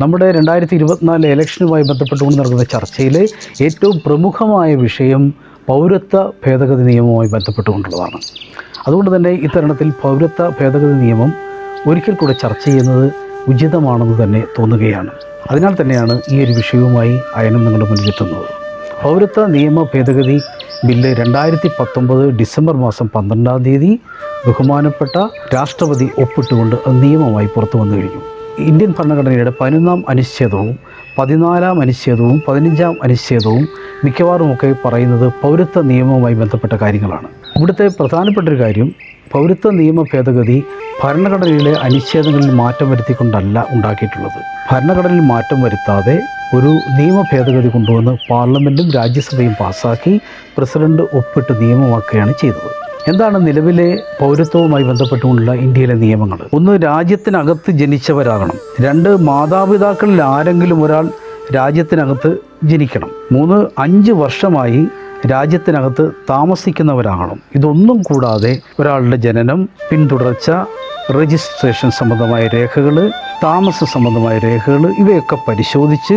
നമ്മുടെ രണ്ടായിരത്തി ഇരുപത്തിനാല് ഇലക്ഷനുമായി ബന്ധപ്പെട്ടുകൊണ്ട് നടക്കുന്ന ചർച്ചയിലെ ഏറ്റവും പ്രമുഖമായ വിഷയം പൗരത്വ ഭേദഗതി നിയമവുമായി ബന്ധപ്പെട്ടുകൊണ്ടുള്ളതാണ്. അതുകൊണ്ട് തന്നെ ഇത്തരണത്തിൽ പൗരത്വ ഭേദഗതി നിയമം ഒരിക്കൽ കൂടെ ചർച്ച ചെയ്യുന്നത് ഉചിതമാണെന്ന് തന്നെ തോന്നുകയാണ്. അതിനാൽ തന്നെയാണ് ഈ ഒരു വിഷയവുമായി അയനം നിങ്ങളുടെ മുന്നിലെത്തുന്നത് പൗരത്വ നിയമ ഭേദഗതി ബില്ല് രണ്ടായിരത്തി പത്തൊമ്പത് ഡിസംബർ മാസം പന്ത്രണ്ടാം തീയതി ബഹുമാനപ്പെട്ട രാഷ്ട്രപതി ഒപ്പിട്ടുകൊണ്ട് നിയമമായി പുറത്തു വന്നു കഴിഞ്ഞു. ഇന്ത്യൻ ഭരണഘടനയുടെ പതിനൊന്നാം അനുച്ഛേദവും പതിനാലാം അനുച്ഛേദവും പതിനഞ്ചാം അനുച്ഛേദവും മിക്കവാറുമൊക്കെ പറയുന്നത് പൗരത്വ നിയമവുമായി ബന്ധപ്പെട്ട കാര്യങ്ങളാണ്. ഇവിടുത്തെ പ്രധാനപ്പെട്ട ഒരു കാര്യം പൗരത്വ നിയമ ഭേദഗതി ഭരണഘടനയിലെ അനുച്ഛേദങ്ങളിൽ മാറ്റം വരുത്തിക്കൊണ്ടല്ല ഉണ്ടാക്കിയിട്ടുള്ളത്. ഭരണഘടനയിൽ മാറ്റം വരുത്താതെ ഒരു നിയമ ഭേദഗതി കൊണ്ടുവന്ന് പാർലമെന്റും രാജ്യസഭയും പാസ്സാക്കി പ്രസിഡന്റ് ഒപ്പിട്ട് നിയമമാക്കുകയാണ് ചെയ്തത്. എന്താണ് നിലവിലെ പൗരത്വവുമായി ബന്ധപ്പെട്ടുകൊണ്ടുള്ള ഇന്ത്യയിലെ നിയമങ്ങൾ? ഒന്ന് രാജ്യത്തിനകത്ത് ജനിച്ചവരാകണം. രണ്ട് മാതാപിതാക്കളിൽ ആരെങ്കിലും ഒരാൾ രാജ്യത്തിനകത്ത് ജനിക്കണം. മൂന്ന് അഞ്ച് വർഷമായി രാജ്യത്തിനകത്ത് താമസിക്കുന്നവരാകണം. ഇതൊന്നും കൂടാതെ ഒരാളുടെ ജനനം പിന്തുടർച്ച രജിസ്ട്രേഷൻ സംബന്ധമായ രേഖകൾ താമസ സംബന്ധമായ രേഖകൾ ഇവയൊക്കെ പരിശോധിച്ച്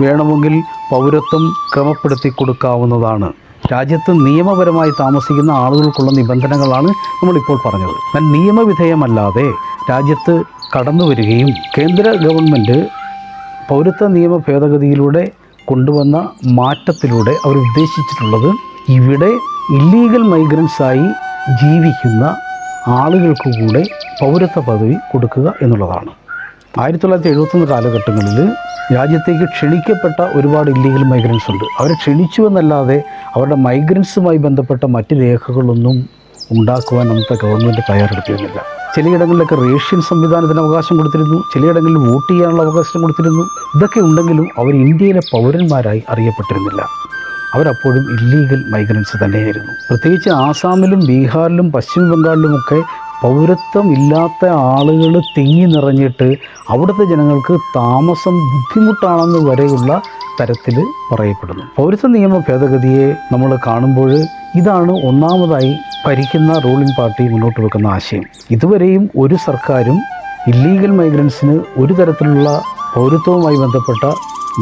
വേണമെങ്കിൽ പൗരത്വം ക്രമപ്പെടുത്തി കൊടുക്കാവുന്നതാണ് രാജ്യത്ത് നിയമപരമായി താമസിക്കുന്ന ആളുകൾക്കുള്ള നിബന്ധനകളാണ് നമ്മളിപ്പോൾ പറഞ്ഞത്. എന്നാൽ നിയമവിധേയമല്ലാതെ രാജ്യത്ത് കടന്നു വരികയും കേന്ദ്ര ഗവൺമെന്റ് പൗരത്വ നിയമ ഭേദഗതിയിലൂടെ കൊണ്ടുവന്ന മാറ്റത്തിലൂടെ അവർ ഉദ്ദേശിച്ചിട്ടുള്ളത് ഇവിടെ ഇല്ലീഗൽ മൈഗ്രൻസായി ജീവിക്കുന്ന ആളുകൾക്ക് കൂടെ പൗരത്വ പദവി കൊടുക്കുക എന്നുള്ളതാണ്. ആയിരത്തി തൊള്ളായിരത്തി എഴുപത്തൊന്ന് കാലഘട്ടങ്ങളിൽ രാജ്യത്തേക്ക് ക്ഷണിക്കപ്പെട്ട ഒരുപാട് ഇല്ലീഗൽ മൈഗ്രൻസ് ഉണ്ട്. അവരെ ക്ഷണിച്ചു എന്നല്ലാതെ അവരുടെ മൈഗ്രൻസുമായി ബന്ധപ്പെട്ട മറ്റ് രേഖകളൊന്നും ഉണ്ടാക്കുവാൻ അന്നത്തെ ഗവൺമെന്റ് തയ്യാറെടുത്തിരുന്നില്ല. ചിലയിടങ്ങളിലൊക്കെ റേഷ്യൻ സംവിധാനത്തിന് അവകാശം കൊടുത്തിരുന്നു. ചിലയിടങ്ങളിൽ വോട്ട് ചെയ്യാനുള്ള അവകാശം കൊടുത്തിരുന്നു. ഇതൊക്കെ ഉണ്ടെങ്കിലും അവർ ഇന്ത്യയിലെ പൗരന്മാരായി അറിയപ്പെട്ടിരുന്നില്ല. അവരപ്പോഴും ഇല്ലീഗൽ മൈഗ്രൻസ് തന്നെയായിരുന്നു. പ്രത്യേകിച്ച് ആസാമിലും ബീഹാറിലും പശ്ചിമ ബംഗാളിലുമൊക്കെ പൗരത്വം ഇല്ലാത്ത ആളുകൾ തിങ്ങി നിറഞ്ഞിട്ട് അവിടുത്തെ ജനങ്ങൾക്ക് താമസം ബുദ്ധിമുട്ടാണെന്ന് വരെയുള്ള തരത്തിൽ പറയപ്പെടുന്നു. പൗരത്വ നിയമ ഭേദഗതിയെ നമ്മൾ കാണുമ്പോൾ ഇതാണ് ഒന്നാമതായി ഭരിക്കുന്ന റൂളിംഗ് പാർട്ടി മുന്നോട്ട് വെക്കുന്ന ആശയം. ഇതുവരെയും ഒരു സർക്കാരും ഇല്ലീഗൽ മൈഗ്രൻസിന് ഒരു തരത്തിലുള്ള പൗരത്വവുമായി ബന്ധപ്പെട്ട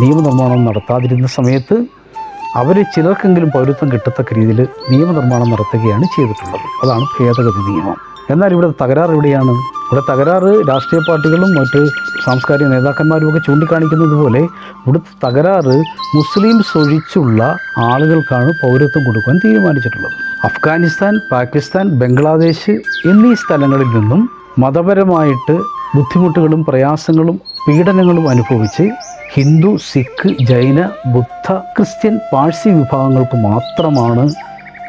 നിയമനിർമ്മാണം നടത്താതിരുന്ന സമയത്ത് അവർ ചിലർക്കെങ്കിലും പൗരത്വം കിട്ടത്തക്ക രീതിയിൽ നിയമനിർമ്മാണം നടത്തുകയാണ് ചെയ്തിട്ടുള്ളത്. അതാണ് ഭേദഗതി നിയമം. എന്നാൽ ഇവിടെ തകരാറ് എവിടെയാണ്? ഇവിടെ തകരാറ് രാഷ്ട്രീയ പാർട്ടികളും മറ്റ് സാംസ്കാരിക നേതാക്കന്മാരും ഒക്കെ ചൂണ്ടിക്കാണിക്കുന്നത് പോലെ ഇവിടുത്തെ തകരാറ് മുസ്ലിംസ് ഒഴിച്ചുള്ള ആളുകൾക്കാണ് പൗരത്വം കൊടുക്കാൻ തീരുമാനിച്ചിട്ടുള്ളത്. അഫ്ഗാനിസ്ഥാൻ പാകിസ്ഥാൻ ബംഗ്ലാദേശ് എന്നീ സ്ഥലങ്ങളിൽ നിന്നും മതപരമായിട്ട് ബുദ്ധിമുട്ടുകളും പ്രയാസങ്ങളും പീഡനങ്ങളും അനുഭവിച്ച് ഹിന്ദു സിഖ് ജൈന ബുദ്ധ ക്രിസ്ത്യൻ പാഴ്സി വിഭാഗങ്ങൾക്ക് മാത്രമാണ്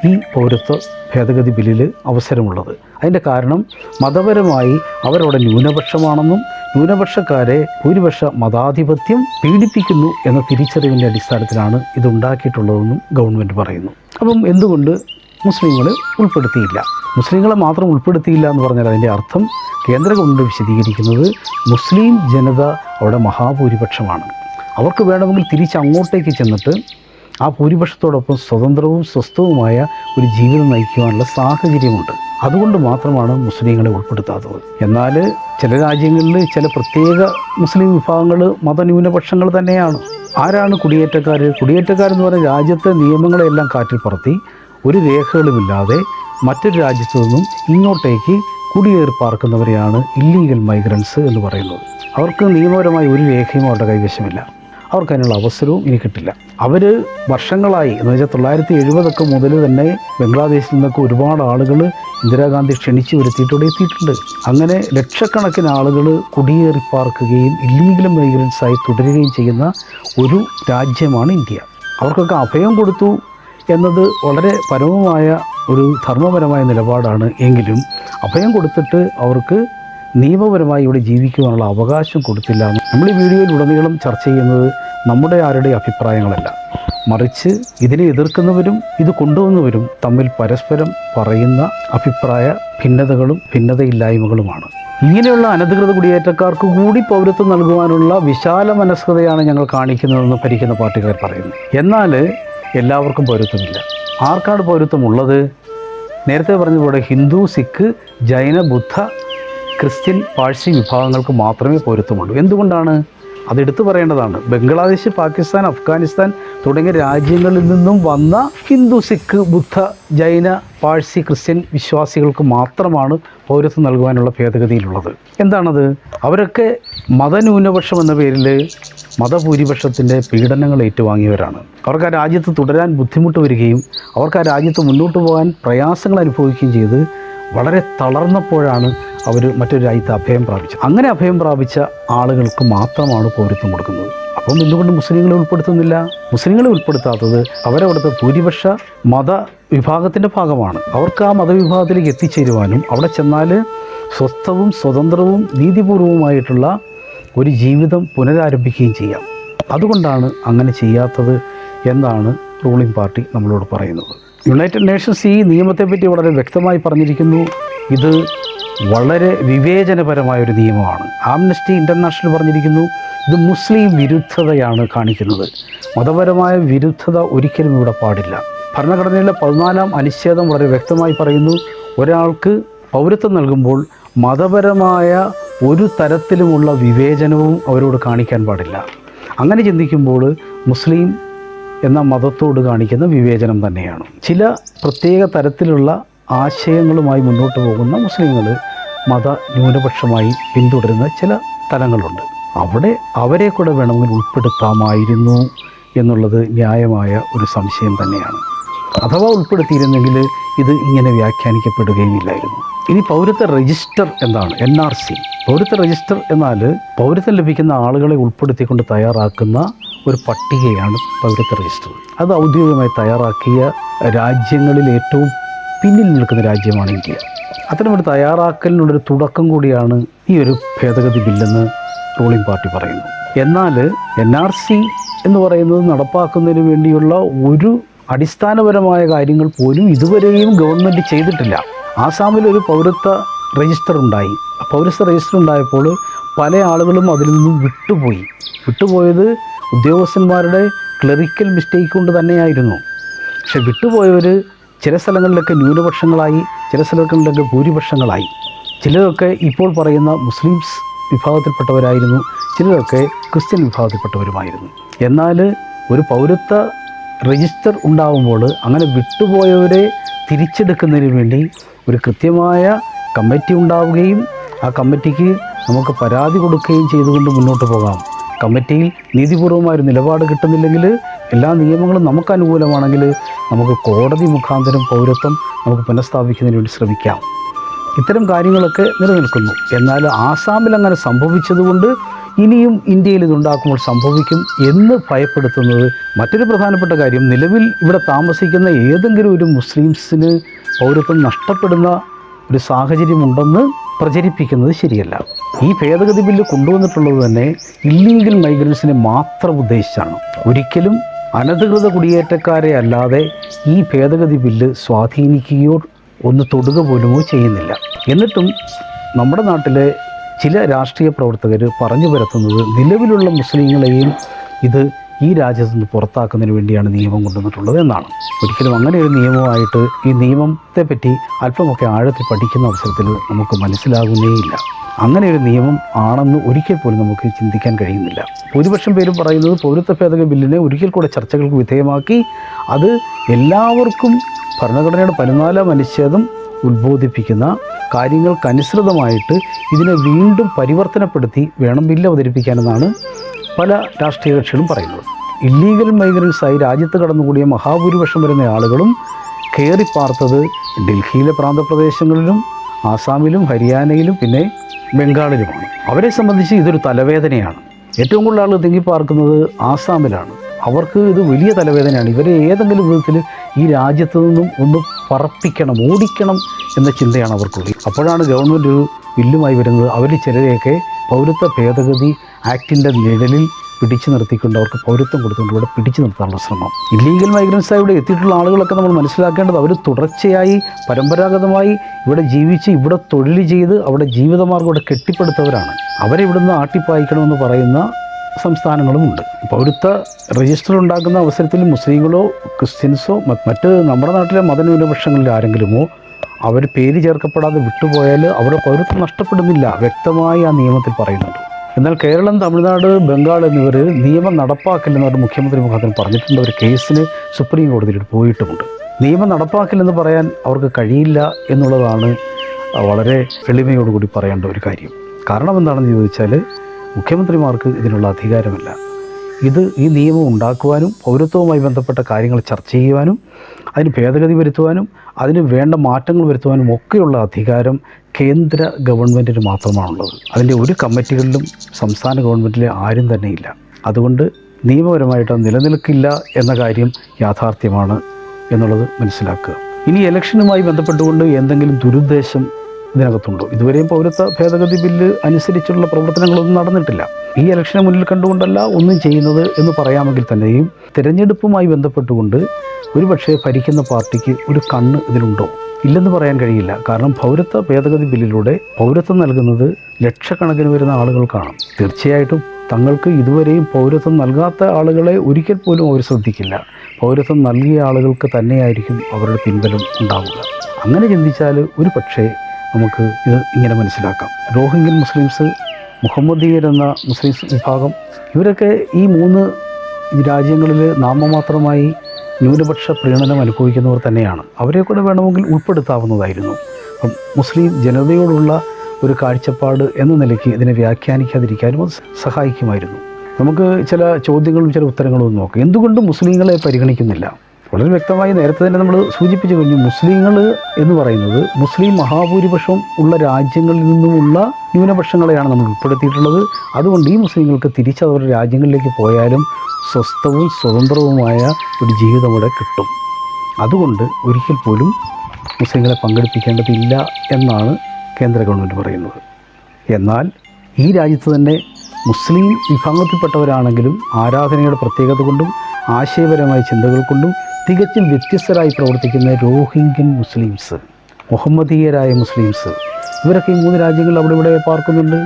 ഈ പൗരത്വ ഭേദഗതി ബില്ലിൽ അവസരമുള്ളത്. അതിന്റെ കാരണം മതപരമായി അവരവിടെ ന്യൂനപക്ഷമാണെന്നും ന്യൂനപക്ഷക്കാരെ ഭൂരിപക്ഷ മതാധിപത്യം പീഡിപ്പിക്കുന്നു എന്ന തിരിച്ചറിവിന്റെ അടിസ്ഥാനത്തിലാണ് ഇത് ഉണ്ടാക്കിയിട്ടുള്ളതെന്നും ഗവൺമെന്റ് പറയുന്നു. അപ്പം എന്തുകൊണ്ട് മുസ്ലിങ്ങളെ ഉൾപ്പെടുത്തിയില്ല? മുസ്ലിങ്ങളെ മാത്രം ഉൾപ്പെടുത്തിയില്ല എന്ന് പറഞ്ഞാൽ അതിന്റെ അർത്ഥം കേന്ദ്ര ഗവൺമെന്റ് വിശദീകരിക്കുന്നത് മുസ്ലിം ജനത അവിടെ മഹാഭൂരിപക്ഷമാണ്. അവർക്ക് വേണമെങ്കിൽ തിരിച്ച് അങ്ങോട്ടേക്ക് ചെന്നിട്ട് ആ ഭൂരിപക്ഷത്തോടൊപ്പം സ്വതന്ത്രവും സ്വസ്ഥവുമായ ഒരു ജീവിതം നയിക്കുവാനുള്ള സാഹചര്യമുണ്ട്. അതുകൊണ്ട് മാത്രമാണ് മുസ്ലിങ്ങളെ ഉൾപ്പെടുത്താത്തത്. എന്നാൽ ചില രാജ്യങ്ങളിൽ ചില പ്രത്യേക മുസ്ലിം വിഭാഗങ്ങൾ മതന്യൂനപക്ഷങ്ങൾ തന്നെയാണ്. ആരാണ് കുടിയേറ്റക്കാർ കുടിയേറ്റക്കാരെന്ന് പറഞ്ഞാൽ രാജ്യത്തെ നിയമങ്ങളെല്ലാം കാറ്റിൽ പറത്തി ഒരു രേഖകളുമില്ലാതെ മറ്റൊരു രാജ്യത്തു നിന്നും ഇങ്ങോട്ടേക്ക് കുടിയേറി പാർക്കുന്നവരെയാണ് ഇല്ലീഗൽ മൈഗ്രൻസ് എന്ന് പറയുന്നത്. അവർക്ക് നിയമപരമായി ഒരു രേഖയും അവരുടെ കൈവശമില്ല. അവർക്ക് അതിനുള്ള അവസരവും ഇനി കിട്ടില്ല. അവർ വർഷങ്ങളായി എന്ന് വെച്ചാൽ തൊള്ളായിരത്തി എഴുപതൊക്കെ മുതൽ തന്നെ ബംഗ്ലാദേശിൽ നിന്നൊക്കെ ഒരുപാട് ആളുകൾ ഇന്ദിരാഗാന്ധി ക്ഷണിച്ചു വരുത്തിയിട്ട് ഇവിടെ എത്തിയിട്ടുണ്ട്. അങ്ങനെ ലക്ഷക്കണക്കിന് ആളുകൾ കുടിയേറി പാർക്കുകയും ഇല്ലീഗൽ മൈഗ്രൻസായി തുടരുകയും ചെയ്യുന്ന ഒരു രാജ്യമാണ് ഇന്ത്യ. അവർക്കൊക്കെ അഭയം കൊടുത്തു എന്നത് വളരെ പരമമായ ഒരു ധർമ്മപരമായ നിലപാടാണ്. എങ്കിലും അഭയം കൊടുത്തിട്ട് അവർക്ക് നിയമപരമായി ഇവിടെ ജീവിക്കുവാനുള്ള അവകാശം കൊടുത്തില്ല നമ്മൾ ഈ വീഡിയോയിൽ ഉടനീളം ചർച്ച ചെയ്യുന്നത് നമ്മുടെ ആരുടെ അഭിപ്രായങ്ങളല്ല. മറിച്ച് ഇതിനെ എതിർക്കുന്നവരും ഇത് കൊണ്ടുവന്നവരും തമ്മിൽ പരസ്പരം പറയുന്ന അഭിപ്രായ ഭിന്നതകളും ഭിന്നതയില്ലായ്മകളുമാണ്. ഇങ്ങനെയുള്ള അനധികൃത കുടിയേറ്റക്കാർക്ക് കൂടി പൗരത്വം നൽകുവാനുള്ള വിശാല മനസ്കതയാണ് ഞങ്ങൾ കാണിക്കുന്നതെന്ന് ഭരിക്കുന്ന പാർട്ടിക്കാർ പറയുന്നു. എന്നാൽ എല്ലാവർക്കും പൗരത്വമില്ല. ആർക്കാണ് പൗരത്വം ഉള്ളത് നേരത്തെ പറഞ്ഞതുപോലെ ഹിന്ദു സിഖ് ജൈന ബുദ്ധ ക്രിസ്ത്യൻ പാഴ്സി വിഭാഗങ്ങൾക്ക് മാത്രമേ പൗരത്വമുള്ളൂ എന്തുകൊണ്ടാണ്? അതെടുത്തു പറയേണ്ടതാണ്. ബംഗ്ലാദേശ് പാകിസ്ഥാൻ അഫ്ഗാനിസ്ഥാൻ തുടങ്ങിയ രാജ്യങ്ങളിൽ നിന്നും വന്ന ഹിന്ദു സിഖ് ബുദ്ധ ജൈന പാഴ്സി ക്രിസ്ത്യൻ വിശ്വാസികൾക്ക് മാത്രമാണ് പൗരത്വം നൽകുവാനുള്ള ഭേദഗതിയിലുള്ളത്. എന്താണത്? അവരൊക്കെ മതന്യൂനപക്ഷം എന്ന പേരിൽ മതഭൂരിപക്ഷത്തിന്റെ പീഡനങ്ങൾ ഏറ്റുവാങ്ങിയവരാണ്. അവർക്ക് ആ രാജ്യത്ത് തുടരാൻ ബുദ്ധിമുട്ട് വരികയും അവർക്ക് ആ രാജ്യത്ത് മുന്നോട്ട് പോകാൻ പ്രയാസങ്ങൾ അനുഭവിക്കുകയും ചെയ്ത് വളരെ തളർന്നപ്പോഴാണ് അവർ മറ്റൊരു രാജ്യത്ത് അഭയം പ്രാപിച്ചത്. അങ്ങനെ അഭയം പ്രാപിച്ച ആളുകൾക്ക് മാത്രമാണ് പൗരത്വം കൊടുക്കുന്നത്. അപ്പം എന്തുകൊണ്ട് മുസ്ലിങ്ങളെ ഉൾപ്പെടുത്തുന്നില്ല? മുസ്ലിങ്ങളെ ഉൾപ്പെടുത്താത്തത് അവരവിടുത്തെ ഭൂരിപക്ഷ മത വിഭാഗത്തിന്റെ ഭാഗമാണ്. അവർക്ക് ആ മതവിഭാഗത്തിലേക്ക് എത്തിച്ചേരുവാനും അവിടെ ചെന്നാൽ സ്വസ്ഥവും സ്വതന്ത്രവും നീതിപൂർവവുമായിട്ടുള്ള ഒരു ജീവിതം പുനരാരംഭിക്കുകയും ചെയ്യാം. അതുകൊണ്ടാണ് അങ്ങനെ ചെയ്യാത്തത് എന്നാണ് റൂളിംഗ് പാർട്ടി നമ്മളോട് പറയുന്നത്. യുണൈറ്റഡ് നേഷൻസ് ഈ നിയമത്തെപ്പറ്റി വളരെ വ്യക്തമായി പറഞ്ഞിരിക്കുന്നു. ഇത് വളരെ വിവേചനപരമായൊരു നിയമമാണ്. ആംനസ്റ്റി ഇന്റർനാഷണൽ പറഞ്ഞിരിക്കുന്നു ഇത് മുസ്ലിം വിരുദ്ധതയാണ് കാണിക്കുന്നത്. മതപരമായ വിരുദ്ധത ഒരിക്കലും ഇവിടെ പാടില്ല. ഭരണഘടനയിലെ പതിനാലാം അനുച്ഛേദം വളരെ വ്യക്തമായി പറയുന്നു ഒരാൾക്ക് പൗരത്വം നൽകുമ്പോൾ മതപരമായ ഒരു തരത്തിലുമുള്ള വിവേചനവും അവരോട് കാണിക്കാൻ പാടില്ല. അങ്ങനെ ചിന്തിക്കുമ്പോൾ മുസ്ലിം എന്ന മതത്തോട് കാണിക്കുന്ന വിവേചനം തന്നെയാണ്. ചില പ്രത്യേക തരത്തിലുള്ള ആശയങ്ങളുമായി മുന്നോട്ട് പോകുന്ന മുസ്ലിങ്ങൾ മത ന്യൂനപക്ഷമായി പിന്തുടരുന്ന ചില തലങ്ങളുണ്ട്. അവിടെ അവരെ കൂടെ വേണമെങ്കിൽ ഉൾപ്പെടുത്താമായിരുന്നു എന്നുള്ളത് ന്യായമായ ഒരു സംശയം തന്നെയാണ്. അഥവാ ഉൾപ്പെടുത്തിയിരുന്നെങ്കിൽ ഇത് ഇങ്ങനെ വ്യാഖ്യാനിക്കപ്പെടുകയും ഇല്ലായിരുന്നു ഇനി പൗരത്വ രജിസ്റ്റർ എന്താണ്? N R C. പൗരത്വ രജിസ്റ്റർ എന്നാൽ പൗരത്വം ലഭിക്കുന്ന ആളുകളെ ഉൾപ്പെടുത്തിക്കൊണ്ട് തയ്യാറാക്കുന്ന ഒരു പട്ടികയാണ് പൗരത്വ രജിസ്റ്റർ. അത് ഔദ്യോഗികമായി തയ്യാറാക്കിയ രാജ്യങ്ങളിൽ ഏറ്റവും പിന്നിൽ നിൽക്കുന്ന രാജ്യമാണ് ഇന്ത്യ. അത്തരമൊരു തയ്യാറാക്കലിനുള്ളൊരു തുടക്കം കൂടിയാണ് ഈ ഒരു ഭേദഗതി ബില്ലെന്ന് റൂളിംഗ് പാർട്ടി പറയുന്നു. എന്നാൽ എൻ ആർ സി എന്ന് പറയുന്നത് നടപ്പാക്കുന്നതിന് വേണ്ടിയുള്ള ഒരു അടിസ്ഥാനപരമായ കാര്യങ്ങൾ പോലും ഇതുവരെയും ഗവൺമെന്റ് ചെയ്തിട്ടില്ല. ആസാമിൽ ഒരു പൗരത്വ രജിസ്റ്റർ ഉണ്ടായി. പൗരത്വ രജിസ്റ്റർ ഉണ്ടായപ്പോൾ പല ആളുകളും അതിൽ നിന്നും വിട്ടുപോയി. വിട്ടുപോയത് ഉദ്യോഗസ്ഥന്മാരുടെ ക്ലറിക്കൽ മിസ്റ്റേക്ക് കൊണ്ട് തന്നെയായിരുന്നു. പക്ഷെ വിട്ടുപോയവർ ചില സ്ഥലങ്ങളിലൊക്കെ ന്യൂനപക്ഷങ്ങളായി ചില സ്ഥലങ്ങളിലൊക്കെ ഭൂരിപക്ഷങ്ങളായി. ചിലരൊക്കെ ഇപ്പോൾ പറയുന്ന മുസ്ലിംസ് വിഭാഗത്തിൽപ്പെട്ടവരായിരുന്നു ചിലരൊക്കെ ക്രിസ്ത്യൻ വിഭാഗത്തിൽപ്പെട്ടവരുമായിരുന്നു. എന്നാൽ ഒരു പൗരത്വ രജിസ്റ്റർ ഉണ്ടാകുമ്പോൾ അങ്ങനെ വിട്ടുപോയവരെ തിരിച്ചെടുക്കുന്നതിന് വേണ്ടി ഒരു കൃത്യമായ കമ്മിറ്റി ഉണ്ടാവുകയും ആ കമ്മിറ്റിക്ക് നമുക്ക് പരാതി കൊടുക്കുകയും ചെയ്തുകൊണ്ട് മുന്നോട്ട് പോകാം. കമ്മിറ്റിയിൽ നീതിപൂർവമായ നിലപാട് കിട്ടുന്നില്ലെങ്കിൽ എല്ലാ നിയമങ്ങളും നമുക്ക് അനുകൂലമാണെങ്കിൽ നമുക്ക് കോടതി മുഖാന്തരം പൗരത്വം നമുക്ക് പുനഃസ്ഥാപിക്കുന്നതിന് വേണ്ടി ശ്രമിക്കാം. ഇത്തരം കാര്യങ്ങളൊക്കെ നിലനിൽക്കുന്നു. എന്നാൽ ആസാമിൽ അങ്ങനെ സംഭവിച്ചതുകൊണ്ട് ഇനിയും ഇന്ത്യയിൽ ഇതുണ്ടാക്കുമ്പോൾ സംഭവിക്കും എന്ന് ഭയപ്പെടുത്തുന്നത് മറ്റൊരു പ്രധാനപ്പെട്ട കാര്യം. നിലവിൽ ഇവിടെ താമസിക്കുന്ന ഏതെങ്കിലും ഒരു മുസ്ലിംസിന് പൗരത്വം നഷ്ടപ്പെടുന്ന ഒരു സാഹചര്യമുണ്ടെന്ന് പ്രചരിപ്പിക്കുന്നത് ശരിയല്ല. ഈ ഭേദഗതി ബില്ല് കൊണ്ടുവന്നിട്ടുള്ളത് തന്നെ ഇല്ലീഗൽ മൈഗ്രൻസിനെ മാത്രം ഉദ്ദേശിച്ചാണ്. ഒരിക്കലും അനധികൃത കുടിയേറ്റക്കാരെ അല്ലാതെ ഈ ഭേദഗതി ബില്ല് സ്വാധീനിക്കുകയോ ഒന്ന് തൊടുക പോലുമോ ചെയ്യുന്നില്ല. എന്നിട്ടും നമ്മുടെ നാട്ടിലെ ചില രാഷ്ട്രീയ പ്രവർത്തകർ പറഞ്ഞു പരത്തുന്നത് നിലവിലുള്ള മുസ്ലിങ്ങളെയും ഇത് ഈ രാജ്യത്ത് നിന്ന് പുറത്താക്കുന്നതിന് വേണ്ടിയാണ് നിയമം കൊണ്ടുവന്നിട്ടുള്ളത് എന്നാണ്. ഒരിക്കലും അങ്ങനെ ഒരു നിയമമായിട്ട് ഈ നിയമത്തെപ്പറ്റി അല്പമൊക്കെ ആഴത്തിൽ പഠിക്കുന്ന അവസരത്തിൽ നമുക്ക് മനസ്സിലാകുന്നേയില്ല. അങ്ങനെ ഒരു നിയമം ആണെന്ന് ഒരിക്കൽ പോലും നമുക്ക് ചിന്തിക്കാൻ കഴിയുന്നില്ല. ഭൂരിപക്ഷം പേരും പറയുന്നത് പൗരത്വ ഭേദഗതി ബില്ലിനെ ഒരിക്കൽ കൂടെ ചർച്ചകൾക്ക് വിധേയമാക്കി അത് എല്ലാവർക്കും ഭരണഘടനയുടെ പതിനാലാം അനുച്ഛേദം ഉദ്ബോധിപ്പിക്കുന്ന കാര്യങ്ങൾക്കനുസൃതമായിട്ട് ഇതിനെ വീണ്ടും പരിവർത്തനപ്പെടുത്തി വേണം ബില്ല് അവതരിപ്പിക്കാനെന്നാണ് പല രാഷ്ട്രീയ കക്ഷികളും പറയുന്നത്. ഇല്ലീഗൽ മൈഗ്രൻസായി രാജ്യത്ത് കടന്നുകൂടിയ മഹാഭൂരിപക്ഷം വരുന്ന ആളുകളും കയറിപ്പാർത്തത് ഡൽഹിയിലെ പ്രാന്തപ്രദേശങ്ങളിലും ആസാമിലും ഹരിയാനയിലും പിന്നെ ബംഗാളിലുമാണ് അവരെ സംബന്ധിച്ച് ഇതൊരു തലവേദനയാണ്. ഏറ്റവും കൂടുതൽ ആളുകൾ തിങ്ങിപ്പാർക്കുന്നത് ആസാമിലാണ്. അവർക്ക് ഇത് വലിയ തലവേദനയാണ്. ഇവരെ ഏതെങ്കിലും വിധത്തിൽ ഈ രാജ്യത്തു നിന്നും ഒന്ന് പറപ്പിക്കണം ഓടിക്കണം എന്ന ചിന്തയാണ് അവർക്കുള്ളത്. അപ്പോഴാണ് ഗവൺമെന്റ് ഒരു ബില്ലുമായി വരുന്നത്. അവരിൽ ചിലരെയൊക്കെ പൗരത്വ ഭേദഗതി ആക്ടിന്റെ നിഴലിൽ പിടിച്ചു നിർത്തിക്കൊണ്ട് അവർക്ക് പൗരത്വം കൊടുത്തുകൊണ്ട് ഇവിടെ പിടിച്ചു നിർത്താനുള്ള ശ്രമം. ഇല്ലീഗൽ മൈഗ്രൻസായി ഇവിടെ എത്തിയിട്ടുള്ള ആളുകളൊക്കെ നമ്മൾ മനസ്സിലാക്കേണ്ടത് അവർ തുടർച്ചയായി പരമ്പരാഗതമായി ഇവിടെ ജീവിച്ച് ഇവിടെ തൊഴിൽ ചെയ്ത് അവിടെ ജീവിതമാർഗം ഇവിടെ കെട്ടിപ്പടുത്തവരാണ്. അവരെ ഇവിടുന്ന് ആട്ടിപ്പായിക്കണമെന്ന് പറയുന്ന സംസ്ഥാനങ്ങളുമുണ്ട്. പൗരത്വ രജിസ്റ്റർ ഉണ്ടാക്കുന്ന അവസരത്തിൽ മുസ്ലിങ്ങളോ ക്രിസ്ത്യൻസോ മറ്റ് നമ്മുടെ നാട്ടിലെ മതന്യൂനപക്ഷങ്ങളിൽ ആരെങ്കിലുമോ അവർ പേര് ചേർക്കപ്പെടാതെ വിട്ടുപോയാൽ അവരുടെ പൗരത്വം നഷ്ടപ്പെടുന്നില്ല വ്യക്തമായി ആ നിയമത്തിൽ പറയുന്നുണ്ട്. എന്നാൽ കേരളം തമിഴ്നാട് ബംഗാൾ എന്നിവർ നിയമം നടപ്പാക്കില്ലെന്ന് അവർ മുഖ്യമന്ത്രി മുഖാന്തരം പറഞ്ഞിട്ടുണ്ട്. ഒരു കേസിന് സുപ്രീം കോടതിയിൽ പോയിട്ടുമുണ്ട്. നിയമം നടപ്പാക്കില്ലെന്ന് പറയാൻ അവർക്ക് കഴിയില്ല എന്നുള്ളതാണ് വളരെ എളിമയോടുകൂടി പറയേണ്ട ഒരു കാര്യം. കാരണം എന്താണെന്ന് ചോദിച്ചാൽ മുഖ്യമന്ത്രിമാർക്ക് ഇതിനുള്ള അധികാരമില്ല. ഇത് ഈ നിയമം ഉണ്ടാക്കുവാനും പൗരത്വവുമായി ബന്ധപ്പെട്ട കാര്യങ്ങൾ ചർച്ച ചെയ്യുവാനും അതിന് ഭേദഗതി വരുത്തുവാനും അതിന് വേണ്ട മാറ്റങ്ങൾ വരുത്തുവാനും ഒക്കെയുള്ള അധികാരം കേന്ദ്ര ഗവൺമെന്റിന് മാത്രമാണുള്ളത്. അതിന്റെ ഒരു കമ്മിറ്റികളിലും സംസ്ഥാന ഗവൺമെന്റിലെ ആരും തന്നെയില്ല. അതുകൊണ്ട് നിയമപരമായിട്ട് നിലനിൽക്കില്ല എന്ന കാര്യം യാഥാർത്ഥ്യമാണ് എന്നുള്ളത് മനസ്സിലാക്കുക. ഇനി ഇലക്ഷനുമായി ബന്ധപ്പെട്ടുകൊണ്ട് എന്തെങ്കിലും ദുരുദ്ദേശം ഇതിനകത്തുണ്ടോ. ഇതുവരെയും പൗരത്വ ഭേദഗതി ബില്ല് അനുസരിച്ചുള്ള പ്രവർത്തനങ്ങളൊന്നും നടന്നിട്ടില്ല. ഈ ഇലക്ഷനെ മുന്നിൽ കണ്ടുകൊണ്ടല്ല ഒന്നും ചെയ്യുന്നത് എന്ന് പറയാമെങ്കിൽ തന്നെയും തിരഞ്ഞെടുപ്പുമായി ബന്ധപ്പെട്ടുകൊണ്ട് ഒരുപക്ഷെ ഭരിക്കുന്ന പാർട്ടിക്ക് ഒരു കണ്ണ് ഇതിലുണ്ടോ? ഇല്ലെന്ന് പറയാൻ കഴിയില്ല. കാരണം പൗരത്വ ഭേദഗതി ബില്ലിലൂടെ പൗരത്വം നൽകുന്നത് ലക്ഷക്കണക്കിന് വരുന്ന ആളുകൾക്കാണ് തീർച്ചയായിട്ടും തങ്ങൾക്ക് ഇതുവരെയും പൗരത്വം നൽകാത്ത ആളുകളെ ഒരിക്കൽ പോലും അവർ ശ്രദ്ധിക്കില്ല. പൗരത്വം നൽകിയ ആളുകൾക്ക് തന്നെയായിരിക്കും അവരുടെ പിൻബലം ഉണ്ടാവുക. അങ്ങനെ ചിന്തിച്ചാൽ ഒരു പക്ഷേ നമുക്ക് ഇത് ഇങ്ങനെ മനസ്സിലാക്കാം. റോഹിംഗ്യൻ മുസ്ലിംസ് മുഹമ്മദീയർ എന്ന മുസ്ലിംസ് വിഭാഗം ഇവരൊക്കെ ഈ മൂന്ന് രാജ്യങ്ങളിൽ നാമമാത്രമായി ന്യൂനപക്ഷ പ്രീണനം അനുഭവിക്കുന്നവർ തന്നെയാണ്. അവരെ കൂടെ വേണമെങ്കിൽ ഉൾപ്പെടുത്താവുന്നതായിരുന്നു. അപ്പം മുസ്ലിം ജനതയോടുള്ള ഒരു കാഴ്ചപ്പാട് എന്ന നിലയ്ക്ക് ഇതിനെ വ്യാഖ്യാനിക്കാതിരിക്കാനും അത് സഹായിക്കുമായിരുന്നു. നമുക്ക് ചില ചോദ്യങ്ങളും ചില ഉത്തരങ്ങളും നോക്കാം. എന്തുകൊണ്ട് മുസ്ലിങ്ങളെ പരിഗണിക്കുന്നില്ല? വളരെ വ്യക്തമായി നേരത്തെ തന്നെ നമ്മൾ സൂചിപ്പിച്ചു കഴിഞ്ഞു മുസ്ലിങ്ങൾ എന്ന് പറയുന്നത് മുസ്ലിം മഹാഭൂരിപക്ഷം ഉള്ള രാജ്യങ്ങളിൽ നിന്നുമുള്ള ന്യൂനപക്ഷങ്ങളെയാണ് നമ്മൾ ഉൾപ്പെടുത്തിയിട്ടുള്ളത്. അതുകൊണ്ട് ഈ മുസ്ലിങ്ങൾക്ക് തിരിച്ച് അവരുടെ രാജ്യങ്ങളിലേക്ക് പോയാലും സ്വസ്ഥവും സ്വതന്ത്രവുമായ ഒരു ജീവിതം അവിടെ കിട്ടും. അതുകൊണ്ട് ഒരിക്കൽ പോലും മുസ്ലിങ്ങളെ പങ്കെടുപ്പിക്കേണ്ടതില്ല എന്നാണ് കേന്ദ്ര ഗവൺമെന്റ് പറയുന്നത്. എന്നാൽ ഈ രാജ്യത്ത് തന്നെ മുസ്ലിം വിഭാഗത്തിൽപ്പെട്ടവരാണെങ്കിലും ആരാധനയുടെ പ്രത്യേകത കൊണ്ടും ആശയപരമായ ചിന്തകൾ കൊണ്ടും തികച്ചും വ്യത്യസ്തരായി പ്രവർത്തിക്കുന്ന രോഹിംഗ്യൻ മുസ്ലിംസ് മുഹമ്മദീയരായ മുസ്ലിംസ്. ഇവരൊക്കെ ഈ മൂന്ന് രാജ്യങ്ങളിൽ അവിടെ ഇവിടെ പാർക്കുന്നുണ്ട്.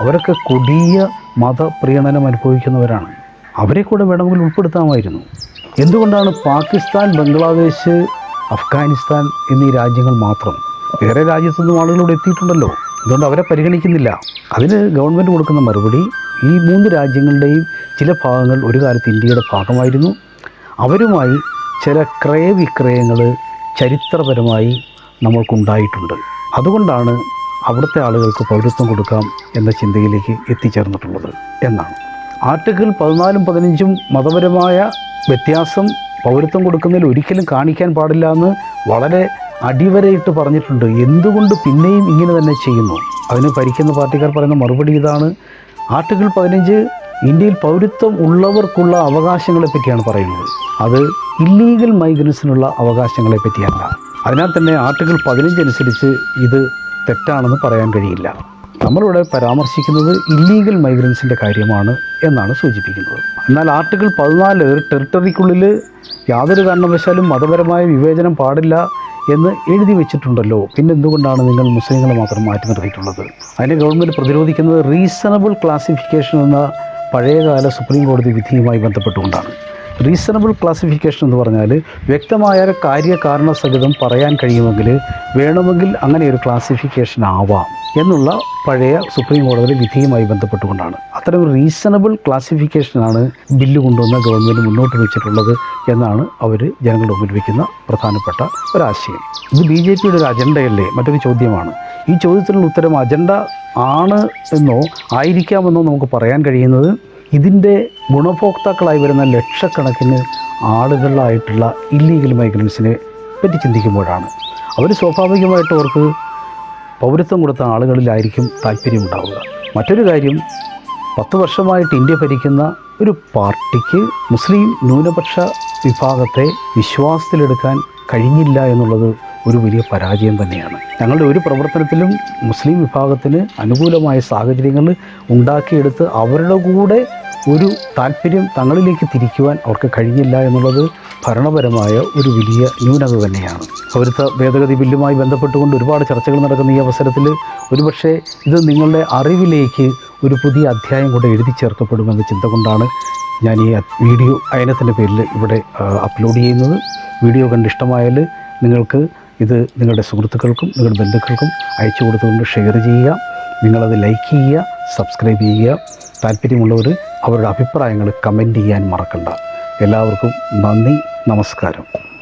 അവരൊക്കെ കൊടിയ മതപ്രീണനം അനുഭവിക്കുന്നവരാണ്. അവരെ കൂടെ വേണമെങ്കിൽ ഉൾപ്പെടുത്താമായിരുന്നു. എന്തുകൊണ്ടാണ് പാകിസ്ഥാൻ ബംഗ്ലാദേശ് അഫ്ഗാനിസ്ഥാൻ എന്നീ രാജ്യങ്ങൾ മാത്രം? വേറെ രാജ്യത്തുനിന്നും ആളുകൾ ഇവിടെ എത്തിയിട്ടുണ്ടല്ലോ. അതുകൊണ്ട് അവരെ പരിഗണിക്കുന്നില്ല. അതിന് ഗവൺമെന്റ് കൊടുക്കുന്ന മറുപടി ഈ മൂന്ന് രാജ്യങ്ങളുടെയും ചില ഭാഗങ്ങൾ ഒരു കാലത്ത് ഇന്ത്യയുടെ ഭാഗമായിരുന്നു. അവരുമായി ചില ക്രയവിക്രയങ്ങൾ ചരിത്രപരമായി നമ്മൾക്കുണ്ടായിട്ടുണ്ട്. അതുകൊണ്ടാണ് അവിടുത്തെ ആളുകൾക്ക് പൗരത്വം കൊടുക്കാം എന്ന ചിന്തയിലേക്ക് എത്തിച്ചേർന്നിട്ടുള്ളത് എന്നാണ്. ആർട്ടിക്കിൾ പതിനാലും പതിനഞ്ചും മതപരമായ വ്യത്യാസം പൗരത്വം കൊടുക്കുന്നതിൽ ഒരിക്കലും കാണിക്കാൻ പാടില്ല എന്ന് വളരെ അടിവരയിട്ട് പറഞ്ഞിട്ടുണ്ട്. എന്തുകൊണ്ട് പിന്നെയും ഇങ്ങനെ തന്നെ ചെയ്യുന്നു? അതിന് ഭരിക്കുന്ന പാർട്ടിക്കാർ പറയുന്ന മറുപടി ഇതാണ്. ആർട്ടിക്കിൾ പതിനഞ്ച് ഇന്ത്യയിൽ പൗരത്വം ഉള്ളവർക്കുള്ള അവകാശങ്ങളെ പറ്റിയാണ് പറയുന്നത്. അത് ഇല്ലീഗൽ മൈഗ്രൻസിനുള്ള അവകാശങ്ങളെ പറ്റിയല്ല. അതിനാൽ തന്നെ ആർട്ടിക്കിൾ പതിനഞ്ച് അനുസരിച്ച് ഇത് തെറ്റാണെന്ന് പറയാൻ കഴിയില്ല. നമ്മളിവിടെ പരാമർശിക്കുന്നത് ഇല്ലീഗൽ മൈഗ്രൻസിന്റെ കാര്യമാണ് എന്നാണ് സൂചിപ്പിക്കുന്നത്. എന്നാൽ ആർട്ടിക്കിൾ പതിനാല് ടെറിട്ടറിക്കുള്ളിൽ യാതൊരു കാരണവശാലും മതപരമായ വിവേചനം പാടില്ല എന്ന് എഴുതി വെച്ചിട്ടുണ്ടല്ലോ. പിന്നെ എന്തുകൊണ്ടാണ് നിങ്ങൾ മുസ്ലിങ്ങളെ മാത്രം മാറ്റി നിർത്തിയിട്ടുള്ളത്? അതിനെ ഗവൺമെന്റ് പ്രതിരോധിക്കുന്നത് റീസണബിൾ ക്ലാസിഫിക്കേഷൻ എന്ന പഴയകാല സുപ്രീം കോടതി വിധിയുമായി ബന്ധപ്പെട്ടുകൊണ്ടാണ്. റീസണബിൾ ക്ലാസിഫിക്കേഷൻ എന്ന് പറഞ്ഞാൽ വ്യക്തമായ കാര്യകാരണ സഹിതം പറയാൻ കഴിയുമെങ്കിൽ വേണമെങ്കിൽ അങ്ങനെ ഒരു ക്ലാസിഫിക്കേഷൻ ആവാം എന്നുള്ള പഴയ സുപ്രീം കോടതി വിധിയുമായി ബന്ധപ്പെട്ടുകൊണ്ടാണ്. അത്തരം റീസണബിൾ ക്ലാസിഫിക്കേഷനാണ് ബില്ല് കൊണ്ടുവന്ന ഗവൺമെന്റ് മുന്നോട്ട് വെച്ചിട്ടുള്ളത് എന്നാണ് അവർ ജനങ്ങളുടെ മുമ്പിൽ വയ്ക്കുന്ന പ്രധാനപ്പെട്ട ഒരാശയം. ഇത് ബി ജെ പിയുടെ ഒരു അജണ്ടയല്ലേ മറ്റൊരു ചോദ്യമാണ്. ഈ ചോദ്യത്തിനുള്ള ഉത്തരം അജണ്ട ആണ് എന്നോ ആയിരിക്കാമെന്നോ നമുക്ക് പറയാൻ കഴിയുന്നത് ഇതിന്റെ ഗുണഭോക്താക്കളായി വരുന്ന ലക്ഷക്കണക്കിന് ആളുകളായിട്ടുള്ള ഇല്ലീഗൽ മൈഗ്രൻസിനെ പറ്റി ചിന്തിക്കുമ്പോഴാണ്. അവർ സ്വാഭാവികമായിട്ട് അവർക്ക് പൗരത്വം കൊടുത്ത ആളുകളിലായിരിക്കും താല്പര്യമുണ്ടാവുക. മറ്റൊരു കാര്യം പത്ത് വർഷമായിട്ട് ഇന്ത്യ ഭരിക്കുന്ന ഒരു പാർട്ടിക്ക് മുസ്ലിം ന്യൂനപക്ഷ വിഭാഗത്തെ വിശ്വാസത്തിലെടുക്കാൻ കഴിഞ്ഞില്ല എന്നുള്ളത് ഒരു വലിയ പരാജയം തന്നെയാണ്. ഞങ്ങളുടെ ഒരു പ്രവർത്തനത്തിലും മുസ്ലിം വിഭാഗത്തിന് അനുകൂലമായ സാഹചര്യങ്ങൾ ഉണ്ടാക്കിയെടുത്ത് അവരുടെ കൂടെ ഒരു താല്പര്യം തങ്ങളിലേക്ക് തിരിക്കുവാൻ അവർക്ക് കഴിഞ്ഞില്ല എന്നുള്ളത് ഭരണപരമായ ഒരു വലിയ ന്യൂനത തന്നെയാണ്. പൗരത്വ ഭേദഗതി ബില്ലുമായി ബന്ധപ്പെട്ടുകൊണ്ട് ഒരുപാട് ചർച്ചകൾ നടക്കുന്ന ഈ അവസരത്തിൽ ഒരുപക്ഷെ ഇത് നിങ്ങളുടെ അറിവിലേക്ക് ഒരു പുതിയ അധ്യായം കൂടെ എഴുതി ചേർക്കപ്പെടുമെന്ന ചിന്ത കൊണ്ടാണ് ഞാൻ ഈ വീഡിയോ അയനത്തിന്റെ പേരിൽ ഇവിടെ അപ്ലോഡ് ചെയ്യുന്നത്. വീഡിയോ കണ്ട് ഇഷ്ടമായാൽ നിങ്ങൾക്ക് ഇത് നിങ്ങളുടെ സുഹൃത്തുക്കൾക്കും നിങ്ങളുടെ ബന്ധുക്കൾക്കും അയച്ചു കൊടുത്തുകൊണ്ട് ഷെയർ ചെയ്യുക. നിങ്ങളത് ലൈക്ക് ചെയ്യുക സബ്സ്ക്രൈബ് ചെയ്യുക. താല്പര്യമുള്ളവർ അവരുടെ അഭിപ്രായങ്ങൾ കമന്റ് ചെയ്യാൻ മറക്കണ്ട. എല്ലാവർക്കും നന്ദി നമസ്കാരം.